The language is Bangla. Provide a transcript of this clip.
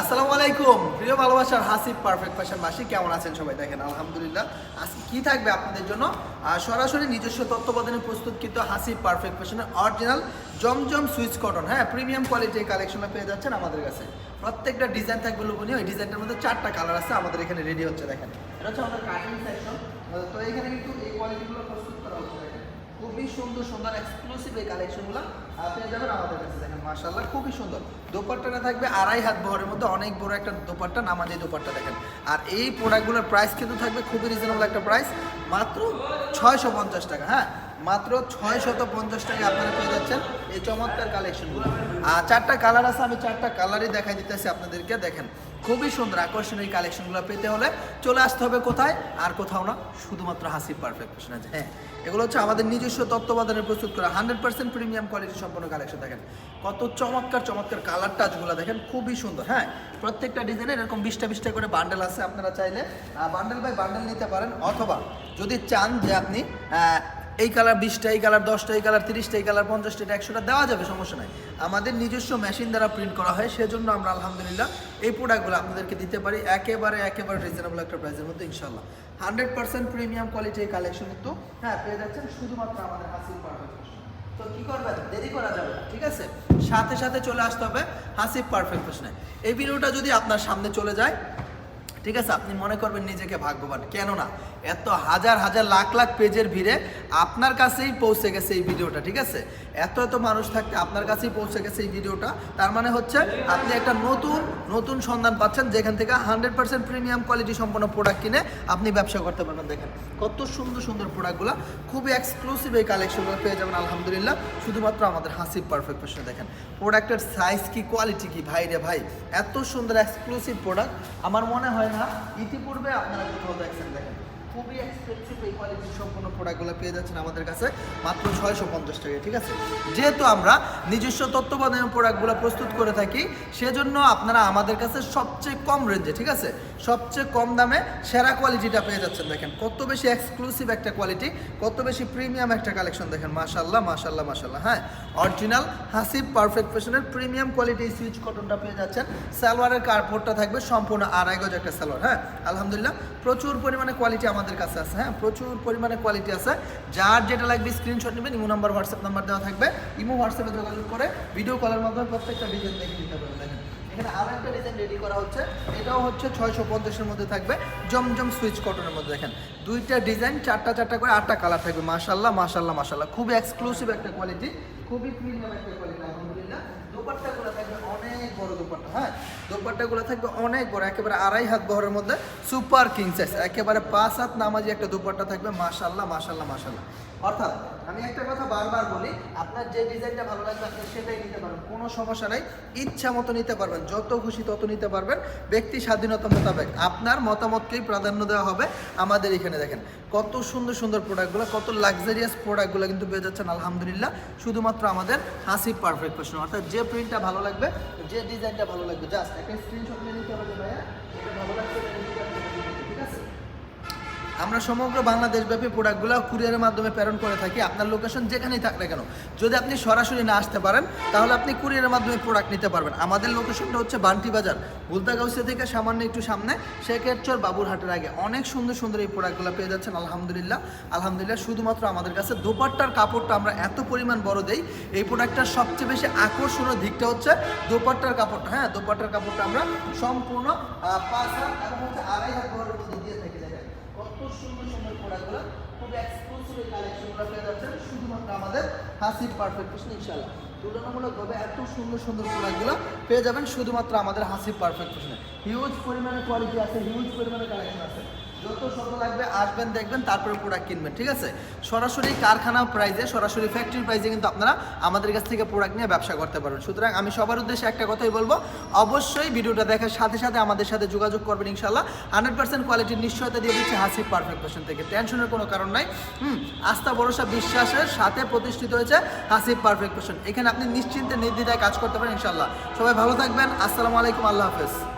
আসসালামু আলাইকুম। প্রিয় ভালোবাসার হাসিব পারফেক্ট ফ্যাশন বাসি কেমন আছেন সবাই? দেখেন, আলহামদুলিল্লাহ। আজকে কি থাকবে আপনাদের জন্য? সরাসরি নিজস্ব তত্ত্বাবধানে প্রস্তুতকৃত হাসিব পারফেক্ট ফ্যাশনের অরিজিনাল জমজম সুইচ কটন। হ্যাঁ প্রিমিয়াম কোয়ালিটির কালেকশনটা পেয়ে যাচ্ছেন আমাদের কাছে। প্রত্যেকটা ডিজাইন থাকবে লোভনীয়। ওই ডিজাইনটার মধ্যে চারটা কালার আছে, আমাদের এখানে রেডি হচ্ছে, দেখেন। এটা হচ্ছে আমাদের কাটিং সেকশন তো এখানে কিন্তু এই কোয়ালিটিগুলো প্রস্তুত করা হচ্ছে, দেখেন। খুবই সুন্দর সুন্দর এক্সক্লুসিভ এই কালেকশনগুলো আপনি যাবেন আমাদের কাছে দেখেন মার্শাল্লাহ খুবই সুন্দর। দোপাট্টাটা থাকবে আড়াই হাত বহরের মধ্যে অনেক বড় একটা দোপাট্টা এই দোপাট্টা দেখেন। আর এই প্রোডাক্টগুলোর প্রাইস কিন্তু থাকবে খুবই রিজনেবল একটা প্রাইস মাত্র ছয়শো পঞ্চাশ টাকা হ্যাঁ? মাত্র ছয় শত পঞ্চাশ টাকা আপনারা পেয়ে যাচ্ছেন এই চমৎকার কালেকশনগুলো আর চারটা কালার আছে, আমি চারটা কালারই দেখাই দিতেছি আপনাদেরকে, দেখেন। খুবই সুন্দর আকর্ষণীয় কালেকশনগুলো পেতে হলে চলে আসতে হবে কোথায়? আর কোথাও না, শুধুমাত্র হাসি পারফেক্ট হ্যাঁ এগুলো হচ্ছে আমাদের নিজস্ব তত্ত্বাবধানে প্রস্তুত করা। হান্ড্রেড পার্সেন্ট প্রিমিয়াম কোয়ালিটি সম্পন্ন কালেকশন দেখেন। কত চমৎকার চমৎকার কালার টাচগুলো দেখেন, খুবই সুন্দর। হ্যাঁ প্রত্যেকটা ডিজাইনের এরকম বিশটা বিশটা করে বান্ডেল আছে, আপনারা চাইলে বান্ডেল বাই বান্ডেল নিতে পারেন। অথবা যদি চান যে আপনি এই কালার বিশটা, এই কালার দশটা, এই কালার তিরিশটা, এই কালার পঞ্চাশটা, এটা একশোটা দেওয়া যাবে, সমস্যা নাই। আমাদের নিজস্ব মেশিন দ্বারা প্রিন্ট করা হয়, সেজন্য আমরা আলহামদুলিল্লাহ এই প্রোডাক্টগুলো আপনাদেরকে দিতে পারি। একেবারে একেবারে রিজনেবল একটা প্রাইসের মধ্যে ইনশাল্লাহ হান্ড্রেড পার্সেন্ট প্রিমিয়াম কোয়ালিটি এই কালেকশন কিন্তু হ্যাঁ পেয়ে যাচ্ছেন শুধুমাত্র আমাদের হাসির পারফেক্ট তো কি করবেন? দেরি করা যাবে ঠিক আছে? সাথে সাথে চলে আসতে হবে হাসিব পারফেক্ট প্রশ্নে এই ভিডিওটা যদি আপনার সামনে চলে যায় ঠিক আছে? আপনি মনে করবেন নিজেকে ভাগ্যবান। কেন না এত হাজার হাজার লাখ লাখ পেজের ভিড়ে আপনার কাছেই পৌঁছে গেছে এই ভিডিওটা, ঠিক আছে? এত এত মানুষ থাকতে আপনার কাছেই পৌঁছে গেছে এই ভিডিওটা। তার মানে হচ্ছে, আপনি একটা নতুন নতুন সন্ধান পাচ্ছেন যেখান থেকে হান্ড্রেড পার্সেন্ট প্রিমিয়াম কোয়ালিটি সম্পন্ন প্রোডাক্ট কিনে আপনি ব্যবসা করতে পারবেন। দেখেন, কত সুন্দর সুন্দর প্রোডাক্টগুলো খুবই এক্সক্লুসিভ এই কালেকশনগুলো পেয়ে যাবেন, আলহামদুলিল্লাহ। শুধুমাত্র আমাদের হাসিব পারফেক্ট ফ্যাশনে দেখেন। প্রোডাক্টের সাইজ কি কোয়ালিটি কি? ভাই রে ভাই, এত সুন্দর এক্সক্লুসিভ প্রোডাক্ট আমার মনে হয় ইতিপূর্বে আপনারা কোথাও দেখছেন দেখেন। খুবই এক্সপেন্সিভ পেয়ে যাচ্ছেন আমাদের কাছে মাত্র ছয়শো পঞ্চাশ টাকা, ঠিক আছে? যেহেতু আমরা নিজস্ব প্রস্তুত করে থাকি, সেজন্য আপনারা আমাদের কাছে সবচেয়ে কম রেঞ্জে ঠিক আছে? সবচেয়ে কম দামে সেরা কোয়ালিটিটা পেয়ে যাচ্ছেন, দেখেন। কত বেশি এক্সক্লুসিভ একটা কোয়ালিটি কত বেশি প্রিমিয়াম একটা কালেকশন দেখেন। মাশাল্লাহ মাশাল্লাহ মাশাল্লাহ হ্যাঁ? অরিজিনাল হাসিব পারফেক্ট ফ্যাশনের প্রিমিয়াম কোয়ালিটি সুইচ কটনটা পেয়ে যাচ্ছেন। সালোয়ারের কার্পোর্টটা থাকবে সম্পূর্ণ আড়াই গজ একটা সালোয়ার হ্যাঁ? আলহামদুলিল্লাহ, প্রচুর পরিমাণে কোয়ালিটি আমাদের কাছে আছে হ্যাঁ? প্রচুর পরিমাণে কোয়ালিটি আছে। যার যেটা লাগবে স্ক্রিনশট নেবেন, ইমো নাম্বার হোয়াটসঅ্যাপ নাম্বার দেওয়া থাকবে। ইমো হোয়াটসঅ্যাপে যোগাযোগ করে ভিডিও কলের মাধ্যমে প্রত্যেকটা ডিজাইন দেখে নিতে পারবেন এখানে আরও একটা ডিজাইন রেডি করা হচ্ছে। এটাও হচ্ছে ছয়শো পঞ্চাশের মধ্যে থাকবে, জমজম সুইচ কটনের মধ্যে, দেখেন। দুইটা ডিজাইন চারটা চারটা করে আটটা কালার থাকবে মাশাল্লাহ মাশাল্লাহ মাশাল্লাহ খুবই এক্সক্লুসিভ একটা কোয়ালিটি খুবই প্রিমিয়াম একটা কোয়ালিটি আলহামদুলিল্লাহ। দোপাট্টাগুলো থাকবে অনেক বড় দোপাট্টা হ্যাঁ দোপাট্টাগুলো থাকবে অনেক বড়, একেবারে আড়াই হাত বহরের মধ্যে সুপার কিং সাইজ একেবারে পাঁচ হাত নামাজি একটা দোপাট্টা থাকবে মাশাল্লাহ মাশাল্লাহ মাশাল্লাহ অর্থাৎ আমি একটা কথা বারবার বলি, আপনার যে ডিজাইনটা ভালো লাগবে, আপনি সেটাই নিতে পারবেন, কোনো সমস্যা নাই, ইচ্ছা মতো নিতে পারবেন, যত খুশি তত নিতে পারবেন, ব্যক্তি স্বাধীনতা মোতাবেক, আপনার মতামতকেই প্রাধান্য দেওয়া হবে আমাদের এখানে, দেখেন, কত সুন্দর সুন্দর প্রোডাক্টগুলো কত লাক্সারিয়াস প্রোডাক্টগুলো কিন্তু পেয়ে যাচ্ছেন, আলহামদুলিল্লাহ, শুধুমাত্র আমাদের হাসি পারফেক্ট প্রশ্ন অর্থাৎ যে প্রিন্টটা ভালো লাগবে, যে ডিজাইনটা ভালো লাগবে জাস্ট একটা স্ক্রিনশট নিয়ে নিতে হবে ভাইয়া, এটা ভালো লাগছে? আমরা সমগ্র বাংলাদেশব্যাপী প্রোডাক্টগুলো কুরিয়ারের মাধ্যমে প্রেরণ করে থাকি। আপনার লোকেশন যেখানেই থাক না কেন। যদি আপনি সরাসরি না আসতে পারেন, তাহলে আপনি কুরিয়ারের মাধ্যমে প্রোডাক্ট নিতে পারবেন। আমাদের লোকেশনটা হচ্ছে বান্টি বাজার। বুলতাগাউসিয়া থেকে সামান্য একটু সামনে, শেখেরচর বাবুরহাটের আগে। অনেক সুন্দর সুন্দর এই প্রোডাক্টগুলো পেয়ে যাচ্ছেন, আলহামদুলিল্লাহ। আলহামদুলিল্লাহ, শুধুমাত্র আমাদের কাছে দোপাট্টার কাপড়টা আমরা এত পরিমাণ বড় দেই। এই প্রোডাক্টটার সবচেয়ে বেশি আকর্ষণীয় দিকটা হচ্ছে দোপাট্টার কাপড়টা। হ্যাঁ দোপাট্টার কাপড়টা আমরা সম্পূর্ণ পাঁচ হাত এবং হচ্ছে আড়াই হাত বহরের মধ্যে দিয়ে থাকি দেখেন সুন্দর সুন্দর খুব পেয়ে যাচ্ছেন। শুধুমাত্র আমাদের হাসিব পারফেক্ট ইনশাল্লাহ এত সুন্দর সুন্দর পেয়ে যাবেন শুধুমাত্র আমাদের হাসিব পারফেক্ট হিউজ পরিমাণে কোয়ালিটি আছে হিউজ পরিমাণে কালেকশন আছে। যত শত লাগবে আসবেন, দেখবেন, তারপরে প্রোডাক্ট কিনবেন, ঠিক আছে? সরাসরি কারখানা প্রাইজে সরাসরি ফ্যাক্টরি প্রাইজে কিন্তু আপনারা আমাদের কাছ থেকে প্রোডাক্ট নিয়ে ব্যবসা করতে পারবেন। সুতরাং আমি সবার উদ্দেশ্যে একটা কথাই বলব, অবশ্যই ভিডিওটা দেখার সাথে সাথে আমাদের সাথে যোগাযোগ করবেন ইনশাল্লাহ হান্ড্রেড পার্সেন্ট কোয়ালিটির নিশ্চয়তা দিয়ে দিচ্ছে হাসিব পারফেক্ট ফ্যাশন থেকে। টেনশনের কোনো কারণ নাই। হুম, আস্থা, ভরসা, বিশ্বাসের সাথে প্রতিষ্ঠিত হয়েছে হাসিব পারফেক্ট ফ্যাশন এখানে আপনি নিশ্চিন্তে নির্দ্বিধায় কাজ করতে পারেন ইনশাল্লাহ সবাই ভালো থাকবেন। আসসালামু আলাইকুম। আল্লাহ হাফেজ।